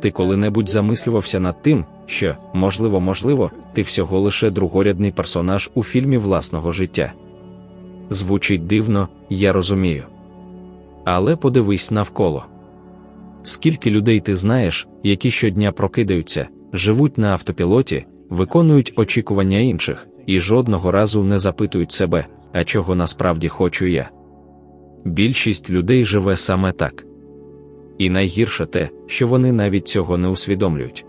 ти коли-небудь замислювався над тим, що, можливо, можливо, ти всього лише другорядний персонаж у фільмі власного життя. Звучить дивно, я розумію. Але подивись навколо. Скільки людей ти знаєш, які щодня прокидаються, живуть на автопілоті, виконують очікування інших і жодного разу не запитують себе, а чого насправді хочу я. Більшість людей живе саме так. І найгірше те, що вони навіть цього не усвідомлюють.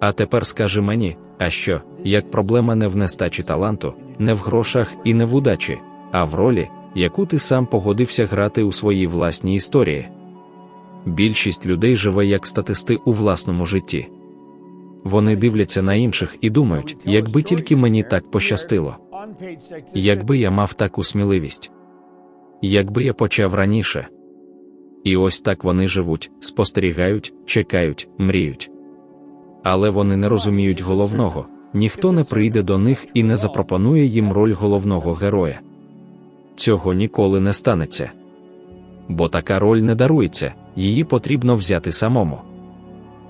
А тепер скажи мені, а що, як проблема не в нестачі таланту, не в грошах і не в удачі, а в ролі, яку ти сам погодився грати у своїй власній історії. Більшість людей живе як статисти у власному житті. Вони дивляться на інших і думають, якби тільки мені так пощастило, якби я мав таку сміливість, якби я почав раніше. І ось так вони живуть, спостерігають, чекають, мріють. Але вони не розуміють головного ніхто не прийде до них і не запропонує їм роль головного героя. Цього ніколи не станеться. Бо така роль не дарується, її потрібно взяти самому.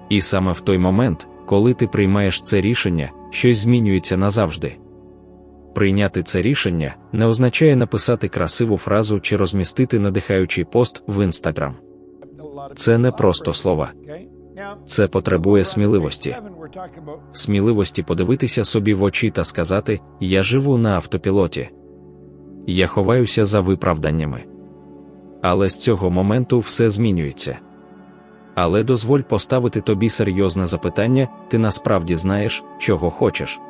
І саме в той момент, коли ти приймаєш це рішення, щось змінюється назавжди. Прийняти це рішення не означає написати красиву фразу чи розмістити надихаючий пост в інстаграм. Це не просто слова, це потребує сміливості. Сміливості подивитися собі в очі та сказати: Я живу на автопілоті. Я ховаюся за виправданнями. Але з цього моменту все змінюється. Але дозволь поставити тобі серйозне запитання: ти насправді знаєш, чого хочеш.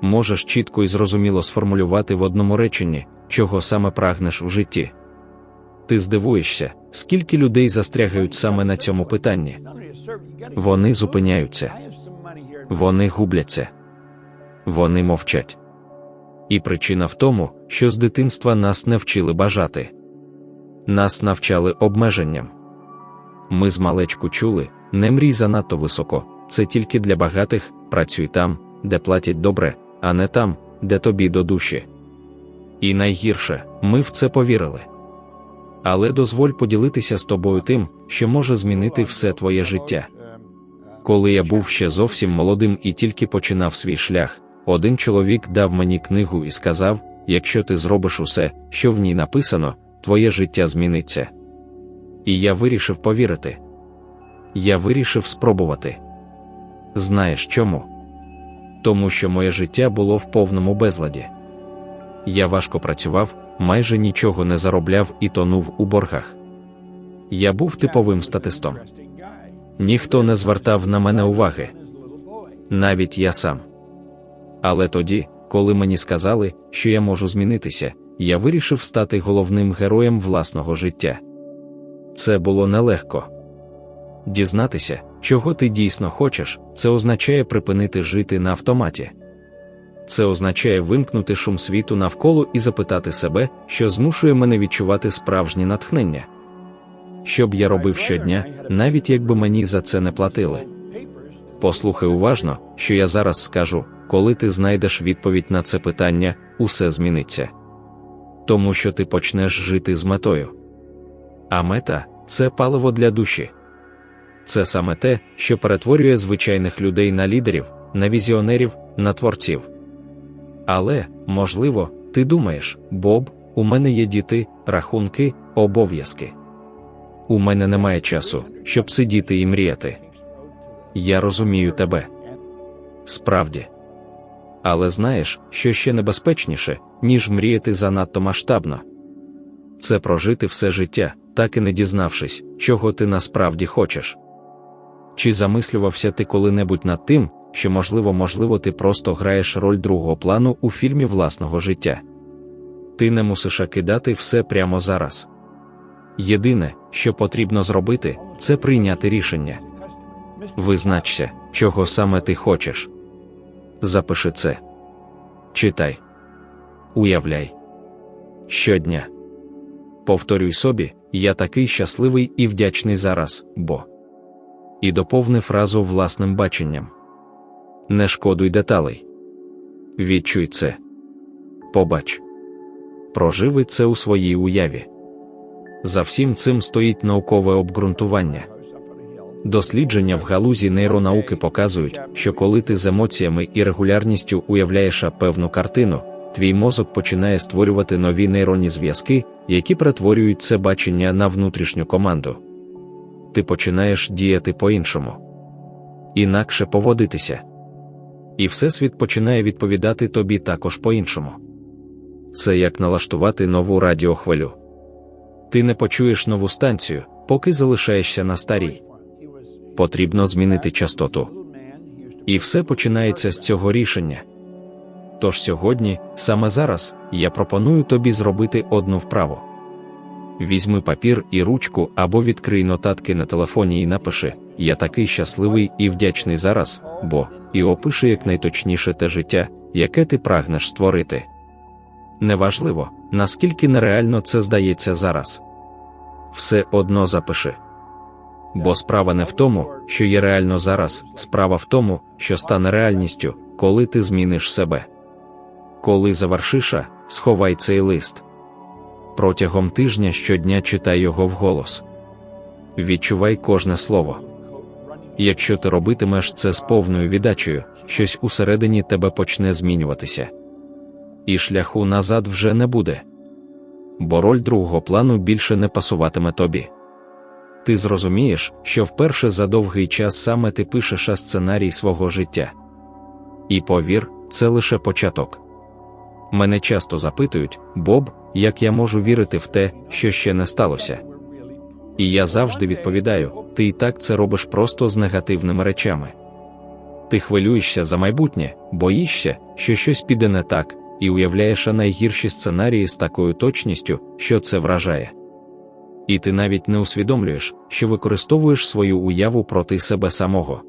Можеш чітко і зрозуміло сформулювати в одному реченні, чого саме прагнеш у житті. Ти здивуєшся, скільки людей застрягають саме на цьому питанні. Вони зупиняються, вони губляться, вони мовчать. І причина в тому, що з дитинства нас не вчили бажати, нас навчали обмеженням. Ми з малечку чули, не мрій занадто високо, це тільки для багатих, працюй там, де платять добре, а не там, де тобі до душі. І найгірше, ми в це повірили. Але дозволь поділитися з тобою тим, що може змінити все твоє життя. Коли я був ще зовсім молодим і тільки починав свій шлях, один чоловік дав мені книгу і сказав: якщо ти зробиш усе, що в ній написано, твоє життя зміниться. І я вирішив повірити. Я вирішив спробувати. Знаєш чому? Тому що моє життя було в повному безладі. Я важко працював, майже нічого не заробляв і тонув у боргах. Я був типовим статистом. Ніхто не звертав на мене уваги, навіть я сам. Але тоді, коли мені сказали, що я можу змінитися, я вирішив стати головним героєм власного життя. Це було нелегко. Дізнатися, чого ти дійсно хочеш, це означає припинити жити на автоматі. Це означає вимкнути шум світу навколо і запитати себе, що змушує мене відчувати справжнє натхнення. Що б я робив щодня, навіть якби мені за це не платили. Послухай уважно, що я зараз скажу, коли ти знайдеш відповідь на це питання, усе зміниться. Тому що ти почнеш жити з метою. А мета це паливо для душі. Це саме те, що перетворює звичайних людей на лідерів, на візіонерів, на творців. Але, можливо, ти думаєш, Боб, у мене є діти, рахунки, обов'язки. У мене немає часу, щоб сидіти і мріяти. Я розумію тебе. Справді. Але знаєш, що ще небезпечніше, ніж мріяти занадто масштабно. Це прожити все життя, так і не дізнавшись, чого ти насправді хочеш. Чи замислювався ти коли-небудь над тим, що, можливо, можливо, ти просто граєш роль другого плану у фільмі власного життя? Ти не мусиш кидати все прямо зараз. Єдине, що потрібно зробити, це прийняти рішення. Визначся, чого саме ти хочеш. Запиши це. Читай. Уявляй. Щодня. Повторюй собі, я такий щасливий і вдячний зараз, бо. І доповни фразу власним баченням. Не шкодуй деталей. Відчуй це. Побач. Проживи це у своїй уяві. За всім цим стоїть наукове обґрунтування. Дослідження в галузі нейронауки показують, що коли ти з емоціями і регулярністю уявляєш певну картину, твій мозок починає створювати нові нейронні зв'язки, які перетворюють це бачення на внутрішню команду. Ти починаєш діяти по-іншому, інакше поводитися. І Всесвіт починає відповідати тобі також по-іншому. Це як налаштувати нову радіохвилю. Ти не почуєш нову станцію, поки залишаєшся на старій. Потрібно змінити частоту. І все починається з цього рішення. Тож сьогодні, саме зараз, я пропоную тобі зробити одну вправу. Візьми папір і ручку або відкрий нотатки на телефоні і напиши: Я такий щасливий і вдячний зараз, бо і опиши якнайточніше те життя, яке ти прагнеш створити. Неважливо, наскільки нереально це здається зараз. Все одно запиши. Бо справа не в тому, що є реально зараз, справа в тому, що стане реальністю, коли ти зміниш себе. Коли завершиш, сховай цей лист. Протягом тижня щодня читай його вголос. Відчувай кожне слово. Якщо ти робитимеш це з повною віддачею, щось усередині тебе почне змінюватися. І шляху назад вже не буде. Бо роль другого плану більше не пасуватиме тобі. Ти зрозумієш, що вперше за довгий час саме ти пишеш сценарій свого життя. І повір, це лише початок. Мене часто запитують, Боб, як я можу вірити в те, що ще не сталося. І я завжди відповідаю: ти і так це робиш просто з негативними речами. Ти хвилюєшся за майбутнє, боїшся, що щось піде не так, і уявляєш найгірші сценарії з такою точністю, що це вражає. І ти навіть не усвідомлюєш, що використовуєш свою уяву проти себе самого.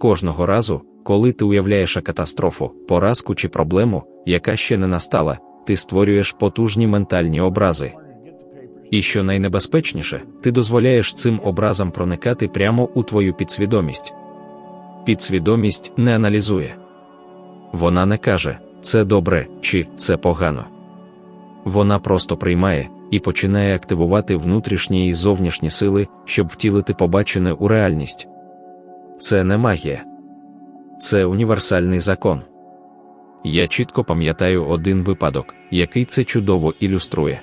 Кожного разу, коли ти уявляєш катастрофу, поразку чи проблему, яка ще не настала, ти створюєш потужні ментальні образи. І що найнебезпечніше, ти дозволяєш цим образам проникати прямо у твою підсвідомість. Підсвідомість не аналізує. Вона не каже, це добре чи це погано. Вона просто приймає і починає активувати внутрішні і зовнішні сили, щоб втілити побачене у реальність. Це не магія, це універсальний закон. Я чітко пам'ятаю один випадок, який це чудово ілюструє.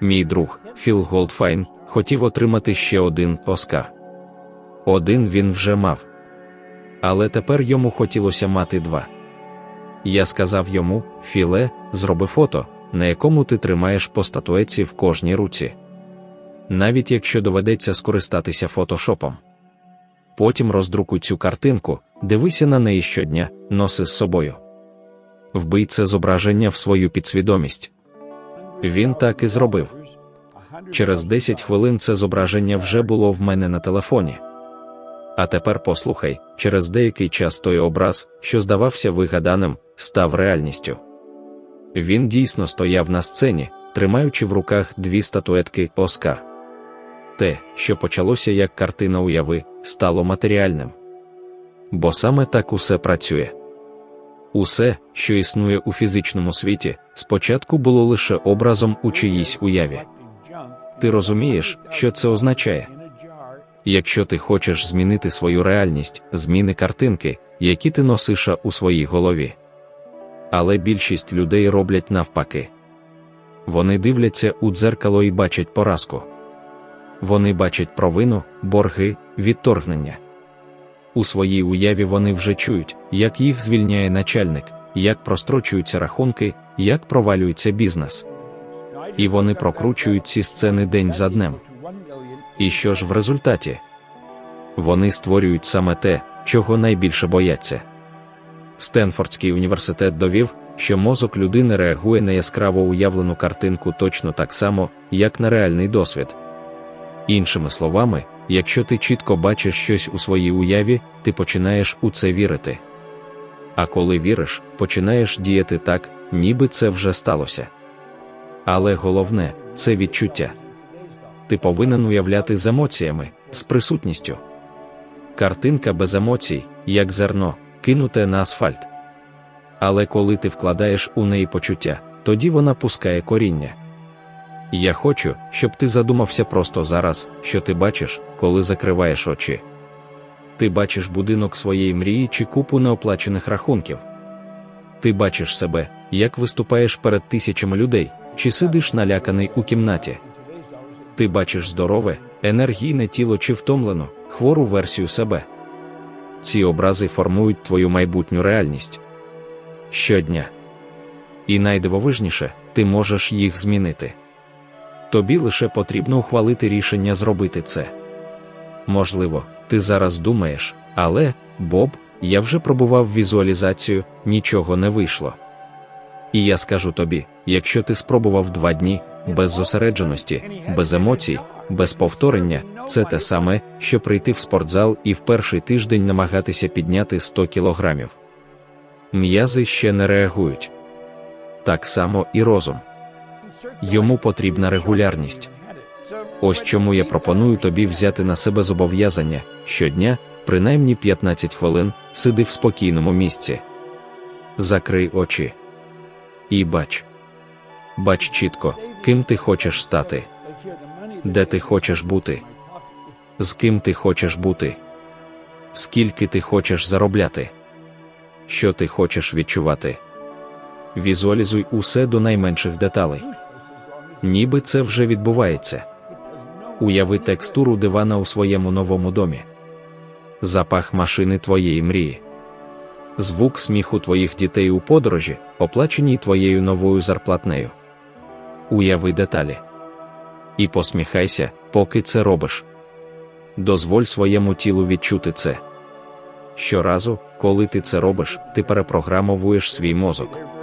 Мій друг Філ Голдфайн хотів отримати ще один Оскар. Один він вже мав. Але тепер йому хотілося мати два. Я сказав йому: Філе, зроби фото, на якому ти тримаєш по статуеці в кожній руці. Навіть якщо доведеться скористатися фотошопом. Потім роздрукуй цю картинку, дивися на неї щодня, носи з собою. Вбий це зображення в свою підсвідомість. Він так і зробив. Через 10 хвилин це зображення вже було в мене на телефоні. А тепер послухай, через деякий час той образ, що здавався вигаданим, став реальністю. Він дійсно стояв на сцені, тримаючи в руках дві статуетки Оскар. Те, що почалося як картина уяви, стало матеріальним. Бо саме так усе працює. Усе, що існує у фізичному світі, спочатку було лише образом у чиїсь уяві. Ти розумієш, що це означає? Якщо ти хочеш змінити свою реальність, зміни картинки, які ти носиш у своїй голові. Але більшість людей роблять навпаки. Вони дивляться у дзеркало і бачать поразку. Вони бачать провину, борги, відторгнення. У своїй уяві вони вже чують, як їх звільняє начальник, як прострочуються рахунки, як провалюється бізнес. І вони прокручують ці сцени день за днем. І що ж в результаті? Вони створюють саме те, чого найбільше бояться. Стенфордський університет довів, що мозок людини реагує на яскраво уявлену картинку точно так само, як на реальний досвід. Іншими словами, якщо ти чітко бачиш щось у своїй уяві, ти починаєш у це вірити. А коли віриш, починаєш діяти так, ніби це вже сталося. Але головне це відчуття. Ти повинен уявляти з емоціями, з присутністю. Картинка без емоцій, як зерно, кинуте на асфальт. Але коли ти вкладаєш у неї почуття, тоді вона пускає коріння. Я хочу, щоб ти задумався просто зараз, що ти бачиш, коли закриваєш очі. Ти бачиш будинок своєї мрії чи купу неоплачених рахунків. Ти бачиш себе, як виступаєш перед тисячами людей, чи сидиш наляканий у кімнаті. Ти бачиш здорове, енергійне тіло чи втомлену, хвору версію себе. Ці образи формують твою майбутню реальність щодня. І найдивовижніше, ти можеш їх змінити. Тобі лише потрібно ухвалити рішення зробити це. Можливо, ти зараз думаєш, але, Боб, я вже пробував візуалізацію, нічого не вийшло. І я скажу тобі: якщо ти спробував два дні, без зосередженості, без емоцій, без повторення, це те саме, що прийти в спортзал і в перший тиждень намагатися підняти 100 кілограмів. М'язи ще не реагують. Так само і розум. Йому потрібна регулярність. Ось чому я пропоную тобі взяти на себе зобов'язання щодня, принаймні 15 хвилин, сиди в спокійному місці. Закрий очі. І бач. Бач чітко, ким ти хочеш стати, де ти хочеш бути, з ким ти хочеш бути, скільки ти хочеш заробляти, що ти хочеш відчувати. Візуалізуй усе до найменших деталей. Ніби це вже відбувається. Уяви текстуру дивана у своєму новому домі, запах машини твоєї мрії, звук сміху твоїх дітей у подорожі, оплаченій твоєю новою зарплатнею. Уяви деталі. І посміхайся, поки це робиш. Дозволь своєму тілу відчути це. Щоразу, коли ти це робиш, ти перепрограмовуєш свій мозок.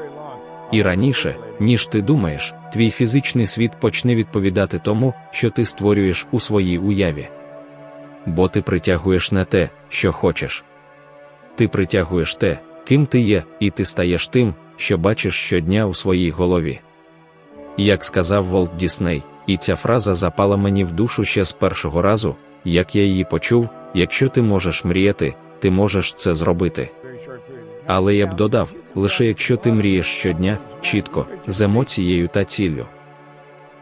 І раніше, ніж ти думаєш, твій фізичний світ почне відповідати тому, що ти створюєш у своїй уяві. Бо ти притягуєш не те, що хочеш. Ти притягуєш те, ким ти є, і ти стаєш тим, що бачиш щодня у своїй голові. Як сказав Волт Дісней, і ця фраза запала мені в душу ще з першого разу, як я її почув: якщо ти можеш мріяти, ти можеш це зробити. Але я б додав, лише якщо ти мрієш щодня, чітко, з емоцією та ціллю.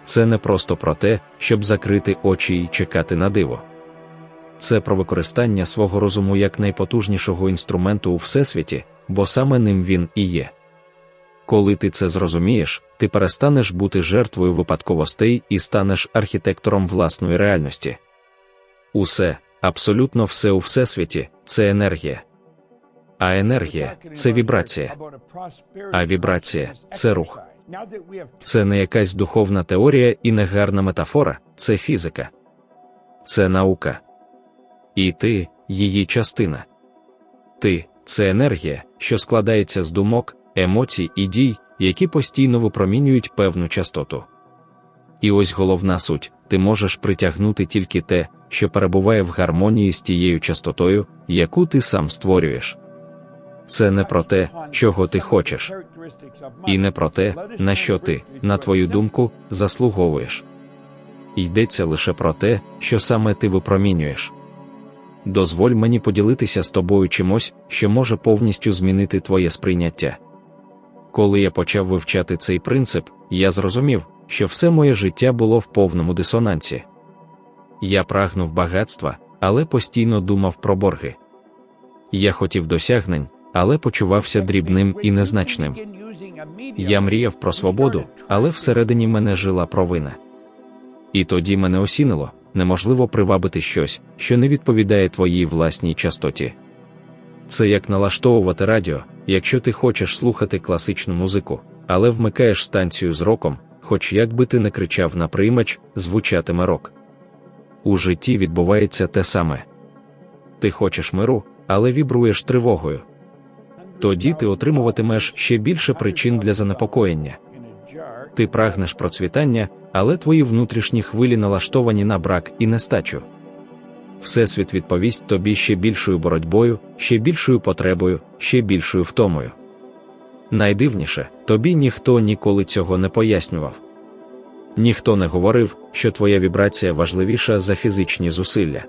Це не просто про те, щоб закрити очі і чекати на диво. Це про використання свого розуму як найпотужнішого інструменту у всесвіті, бо саме ним він і є. Коли ти це зрозумієш, ти перестанеш бути жертвою випадковостей і станеш архітектором власної реальності. Усе, абсолютно все у всесвіті це енергія. А енергія це вібрація. А вібрація це рух. Це не якась духовна теорія і не гарна метафора, це фізика, це наука. І ти її частина. Ти це енергія, що складається з думок, емоцій і дій, які постійно випромінюють певну частоту. І ось головна суть: ти можеш притягнути тільки те, що перебуває в гармонії з тією частотою, яку ти сам створюєш. Це не про те, чого ти хочеш, і не про те, на що ти, на твою думку, заслуговуєш. Йдеться лише про те, що саме ти випромінюєш. Дозволь мені поділитися з тобою чимось, що може повністю змінити твоє сприйняття. Коли я почав вивчати цей принцип, я зрозумів, що все моє життя було в повному дисонансі. Я прагнув багатства, але постійно думав про борги. Я хотів досягнень, але почувався дрібним і незначним. Я мріяв про свободу, але всередині мене жила провина. І тоді мене осінило неможливо привабити щось, що не відповідає твоїй власній частоті. Це як налаштовувати радіо, якщо ти хочеш слухати класичну музику, але вмикаєш станцію з роком, хоч як би ти не кричав на приймач, звучатиме рок. У житті відбувається те саме. Ти хочеш миру, але вібруєш тривогою. Тоді ти отримуватимеш ще більше причин для занепокоєння. Ти прагнеш процвітання, але твої внутрішні хвилі налаштовані на брак і нестачу. Всесвіт відповість тобі ще більшою боротьбою, ще більшою потребою, ще більшою втомою. Найдивніше, тобі ніхто ніколи цього не пояснював. Ніхто не говорив, що твоя вібрація важливіша за фізичні зусилля.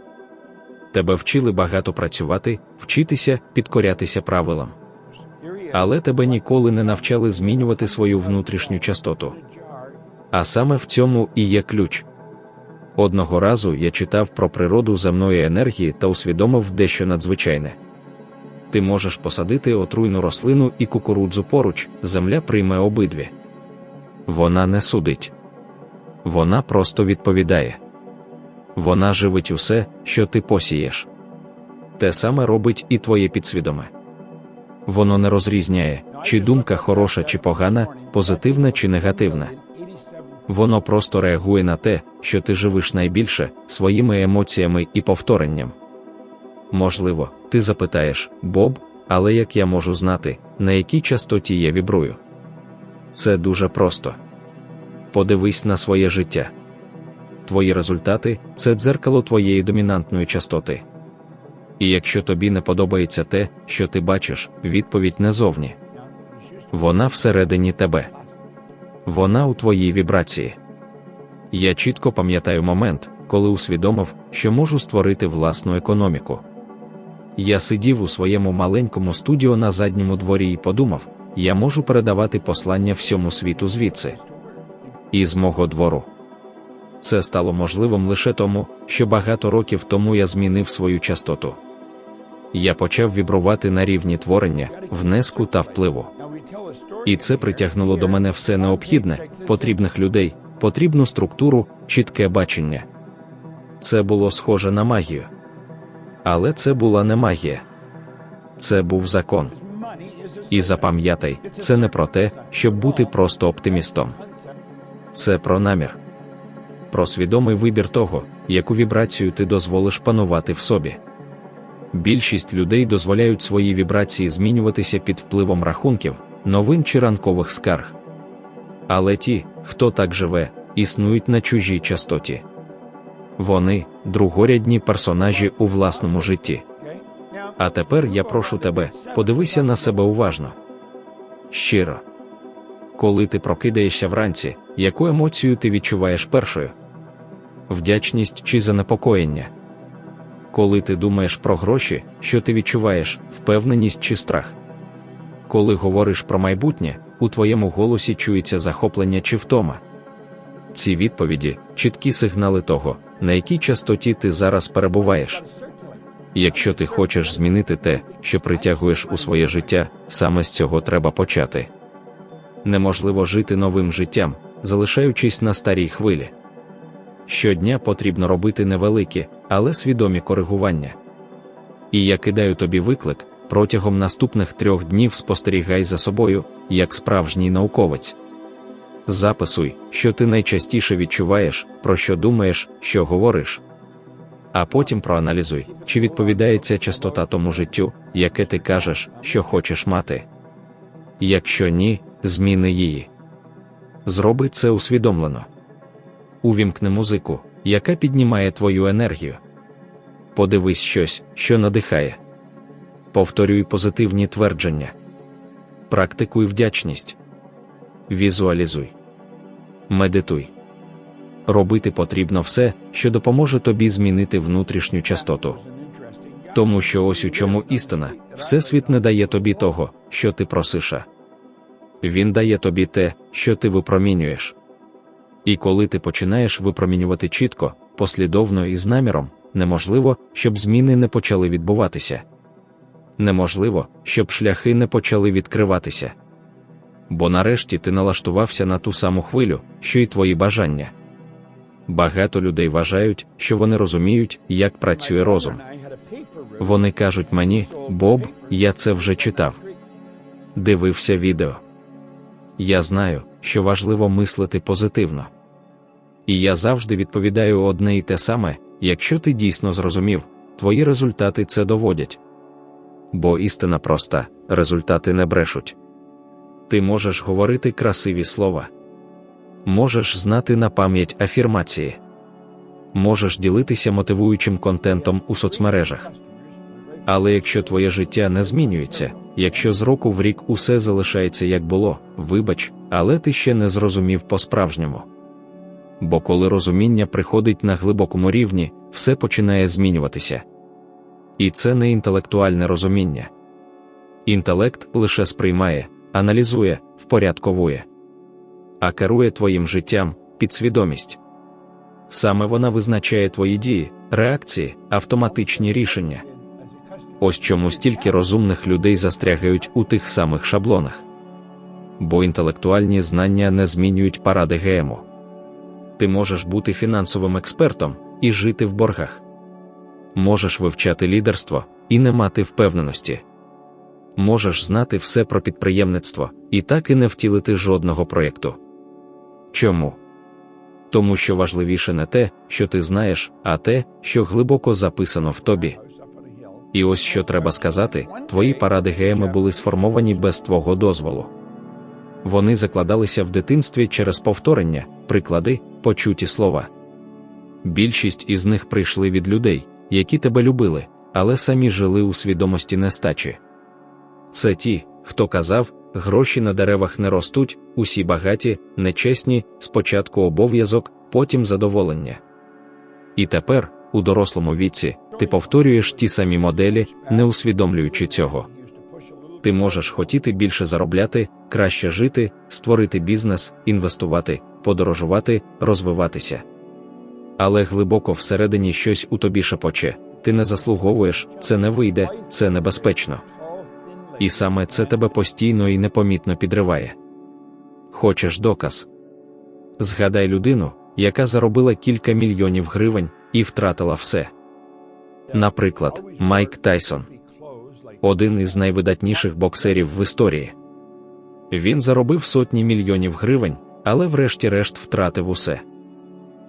Тебе вчили багато працювати, вчитися, підкорятися правилам. Але тебе ніколи не навчали змінювати свою внутрішню частоту. А саме в цьому і є ключ. Одного разу я читав про природу земної енергії та усвідомив дещо надзвичайне. Ти можеш посадити отруйну рослину і кукурудзу поруч, земля прийме обидві. Вона не судить. Вона просто відповідає. Вона живить усе, що ти посієш. Те саме робить і твоє підсвідоме. Воно не розрізняє, чи думка хороша чи погана, позитивна чи негативна. Воно просто реагує на те, що ти живиш найбільше своїми емоціями і повторенням. Можливо, ти запитаєш, Боб, але як я можу знати, на якій частоті я вібрую? Це дуже просто. Подивись на своє життя. Твої результати це дзеркало твоєї домінантної частоти. І якщо тобі не подобається те, що ти бачиш, відповідь не зовні. Вона всередині тебе. Вона у твоїй вібрації. Я чітко пам'ятаю момент, коли усвідомив, що можу створити власну економіку. Я сидів у своєму маленькому студіо на задньому дворі і подумав, я можу передавати послання всьому світу звідси. І з мого двору. Це стало можливим лише тому, що багато років тому я змінив свою частоту. Я почав вібрувати на рівні творення, внеску та впливу. І це притягнуло до мене все необхідне, потрібних людей, потрібну структуру, чітке бачення. Це було схоже на магію. Але це була не магія. Це був закон. І запам'ятай, це не про те, щоб бути просто оптимістом. Це про намір, про свідомий вибір того, яку вібрацію ти дозволиш панувати в собі. Більшість людей дозволяють свої вібрації змінюватися під впливом рахунків, новин чи ранкових скарг. Але ті, хто так живе, існують на чужій частоті. Вони другорядні персонажі у власному житті. А тепер я прошу тебе, подивися на себе уважно. Щиро. Коли ти прокидаєшся вранці, яку емоцію ти відчуваєш першою? Вдячність чи занепокоєння? Коли ти думаєш про гроші, що ти відчуваєш, впевненість чи страх? Коли говориш про майбутнє, у твоєму голосі чується захоплення чи втома. Ці відповіді чіткі сигнали того, на якій частоті ти зараз перебуваєш. Якщо ти хочеш змінити те, що притягуєш у своє життя, саме з цього треба почати. Неможливо жити новим життям, залишаючись на старій хвилі. Щодня потрібно робити невеликі, але свідомі коригування. І я кидаю тобі виклик протягом наступних трьох днів спостерігай за собою, як справжній науковець. Записуй, що ти найчастіше відчуваєш, про що думаєш, що говориш. А потім проаналізуй, чи відповідає ця частота тому життю, яке ти кажеш, що хочеш мати. Якщо ні, зміни її. Зроби це усвідомлено. Увімкни музику, яка піднімає твою енергію. Подивись щось, що надихає. Повторюй позитивні твердження. Практикуй вдячність. Візуалізуй. Медитуй. Робити потрібно все, що допоможе тобі змінити внутрішню частоту. Тому що ось у чому істина, Всесвіт не дає тобі того, що ти просиш. Він дає тобі те, що ти випромінюєш. І коли ти починаєш випромінювати чітко, послідовно і з наміром, неможливо, щоб зміни не почали відбуватися. Неможливо, щоб шляхи не почали відкриватися. Бо нарешті ти налаштувався на ту саму хвилю, що й твої бажання. Багато людей вважають, що вони розуміють, як працює розум. Вони кажуть мені, Боб, я це вже читав. Дивився відео. Я знаю, що важливо мислити позитивно. І я завжди відповідаю одне і те саме: якщо ти дійсно зрозумів, твої результати це доводять. Бо істина проста, результати не брешуть. Ти можеш говорити красиві слова, можеш знати на пам'ять афірмації, можеш ділитися мотивуючим контентом у соцмережах. Але якщо твоє життя не змінюється, якщо з року в рік усе залишається як було, вибач, але ти ще не зрозумів по-справжньому. Бо коли розуміння приходить на глибокому рівні, все починає змінюватися. І це не інтелектуальне розуміння. Інтелект лише сприймає, аналізує, впорядковує, а керує твоїм життям підсвідомість. Саме вона визначає твої дії, реакції, автоматичні рішення. Ось чому стільки розумних людей застрягають у тих самих шаблонах. Бо інтелектуальні знання не змінюють паради ГМО. Ти можеш бути фінансовим експертом і жити в боргах. Можеш вивчати лідерство і не мати впевненості. Можеш знати все про підприємництво і так і не втілити жодного проєкту. Чому? Тому що важливіше не те, що ти знаєш, а те, що глибоко записано в тобі. І ось що треба сказати: твої паради ГМ були сформовані без твого дозволу. Вони закладалися в дитинстві через повторення, приклади, почуті слова. Більшість із них прийшли від людей, які тебе любили, але самі жили у свідомості нестачі. Це ті, хто казав, гроші на деревах не ростуть, усі багаті, нечесні, спочатку обов'язок, потім задоволення. І тепер, у дорослому віці, ти повторюєш ті самі моделі, не усвідомлюючи цього. Ти можеш хотіти більше заробляти, краще жити, створити бізнес, інвестувати, подорожувати, розвиватися. Але глибоко всередині щось у тобі шепоче, ти не заслуговуєш, це не вийде, це небезпечно. І саме це тебе постійно і непомітно підриває. Хочеш доказ? Згадай людину, яка заробила кілька мільйонів гривень і втратила все. Наприклад, Майк Тайсон один із найвидатніших боксерів в історії. Він заробив сотні мільйонів гривень, але врешті-решт втратив усе.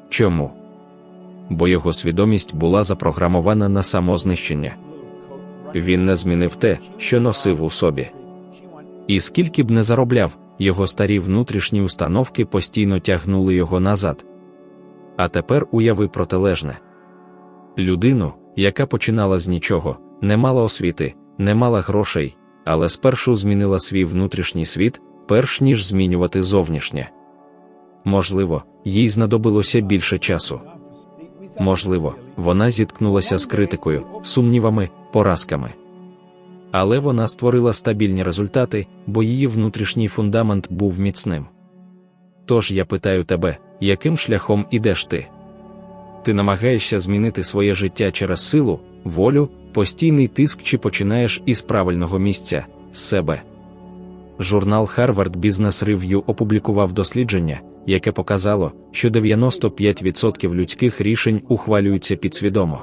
Чому? Бо його свідомість була запрограмована на самознищення. Він не змінив те, що носив у собі. І скільки б не заробляв, його старі внутрішні установки постійно тягнули його назад. А тепер уяви протилежне людину, яка починала з нічого, не мала освіти, не мала грошей, але спершу змінила свій внутрішній світ, перш ніж змінювати зовнішнє. Можливо, їй знадобилося більше часу. Можливо, вона зіткнулася з критикою, сумнівами, поразками. Але вона створила стабільні результати, бо її внутрішній фундамент був міцним. Тож я питаю тебе, яким шляхом ідеш ти? Ти намагаєшся змінити своє життя через силу, волю, постійний тиск чи починаєш із правильного місця з себе. Журнал Harvard Business Review опублікував дослідження, яке показало, що 95% людських рішень ухвалюються підсвідомо.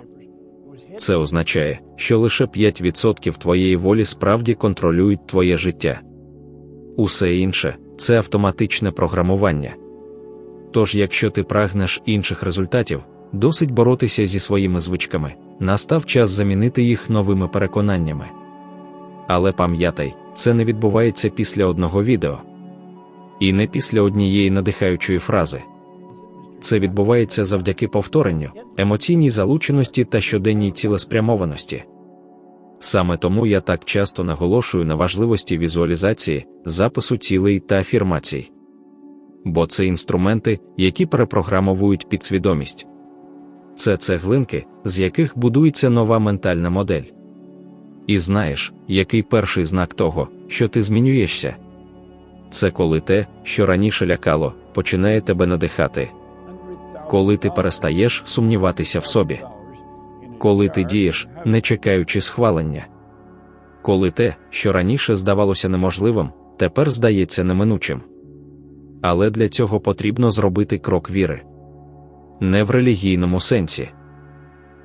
Це означає, що лише 5% твоєї волі справді контролюють твоє життя. Усе інше це автоматичне програмування. Тож, якщо ти прагнеш інших результатів, досить боротися зі своїми звичками, настав час замінити їх новими переконаннями. Але пам'ятай, це не відбувається після одного відео. І не після однієї надихаючої фрази. Це відбувається завдяки повторенню, емоційній залученості та щоденній цілеспрямованості. Саме тому я так часто наголошую на важливості візуалізації, запису цілей та афірмацій. Бо це інструменти, які перепрограмовують підсвідомість. Це цеглинки, з яких будується нова ментальна модель. І знаєш, який перший знак того, що ти змінюєшся? Це коли те, що раніше лякало, починає тебе надихати. Коли ти перестаєш сумніватися в собі, коли ти дієш, не чекаючи схвалення, коли те, що раніше здавалося неможливим, тепер здається неминучим. Але для цього потрібно зробити крок віри не в релігійному сенсі,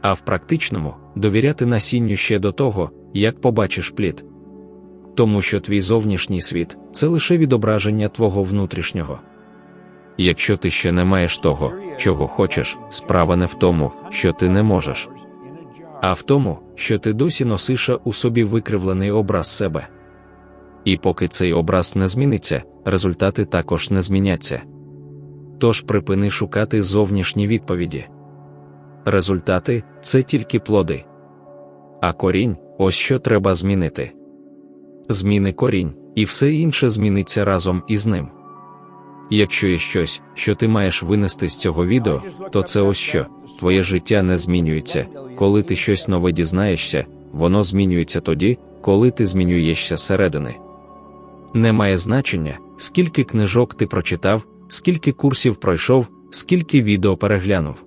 а в практичному довіряти насінню ще до того, як побачиш плід. Тому що твій зовнішній світ це лише відображення твого внутрішнього. Якщо ти ще не маєш того, чого хочеш, справа не в тому, що ти не можеш, а в тому, що ти досі носиш у собі викривлений образ себе. І поки цей образ не зміниться, результати також не зміняться. Тож припини шукати зовнішні відповіді. Результати це тільки плоди. А корінь ось що треба змінити. Зміни корінь, і все інше зміниться разом із ним. Якщо є щось, що ти маєш винести з цього відео, то це ось що твоє життя не змінюється. Коли ти щось нове дізнаєшся, воно змінюється тоді, коли ти змінюєшся зсередини. Немає значення, скільки книжок ти прочитав, скільки курсів пройшов, скільки відео переглянув.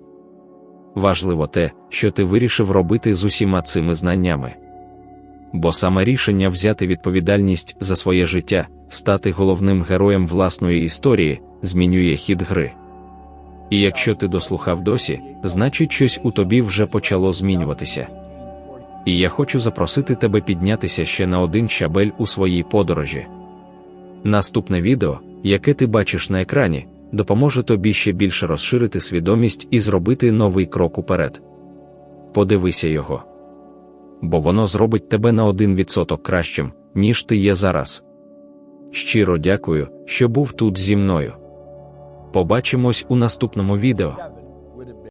Важливо те, що ти вирішив робити з усіма цими знаннями. Бо саме рішення взяти відповідальність за своє життя, стати головним героєм власної історії, змінює хід гри. І якщо ти дослухав досі, значить щось у тобі вже почало змінюватися. І я хочу запросити тебе піднятися ще на один щабель у своїй подорожі. Наступне відео, яке ти бачиш на екрані, допоможе тобі ще більше розширити свідомість і зробити новий крок уперед. Подивися його. Бо воно зробить тебе на 1% кращим, ніж ти є зараз. Щиро дякую, що був тут зі мною. Побачимось у наступному відео.